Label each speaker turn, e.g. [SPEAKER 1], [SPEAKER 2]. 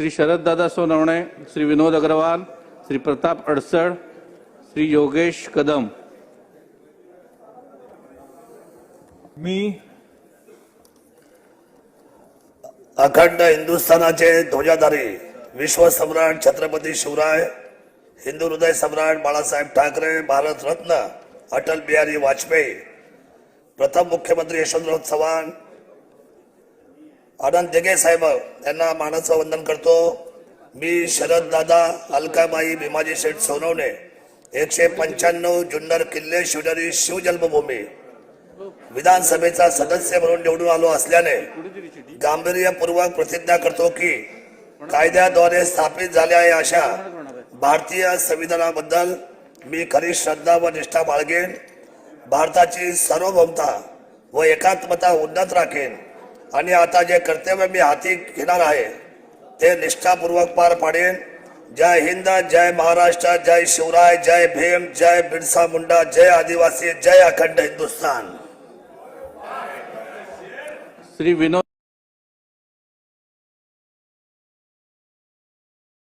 [SPEAKER 1] श्री शरददादा सोनवणे श्री विनोद अग्रवाल श्री प्रताप अडसड श्री योगेश कदम.
[SPEAKER 2] मी
[SPEAKER 3] अखंड हिंदुस्थानाचे ध्वजाधारी विश्वसम्राट छत्रपती शिवराय हिंदू हृदय सम्राट बाळासाहेब ठाकरे भारतरत्न अटल बिहारी वाजपेयी प्रथम मुख्यमंत्री यशवंतराव चव्हाण आनंद जगे साहेब यांना मानाचं वंदन करतो. मी शरद दादा अलकाबाई भीमाजी शेठ सोनवणे एकशे पंच्याण्णव जुन्नर किल्ले शिवनेरी शिवजन्मभूमी. विधानसभेचा सदस्य म्हणून निवडून आलो असल्याने गांभीर्यपूर्वक प्रतिज्ञा करतो की कायद्याद्वारे स्थापित झाल्या आहे अशा भारतीय संविधानाबद्दल मी खरी श्रद्धा व निष्ठा बाळगेन. भारताची सार्वभौमता व एकात्मता उन्नत राखेन. आणि आता जे कर्तव्य मी हाती घेणार आहे ते निष्ठापूर्वक पार पाडेन. जय हिंद जय महाराष्ट्र जय शिवराय जय भीम जय बिरसा मुंडा जय आदिवासी जय अखंड हिंदुस्तान.
[SPEAKER 1] श्री विनोद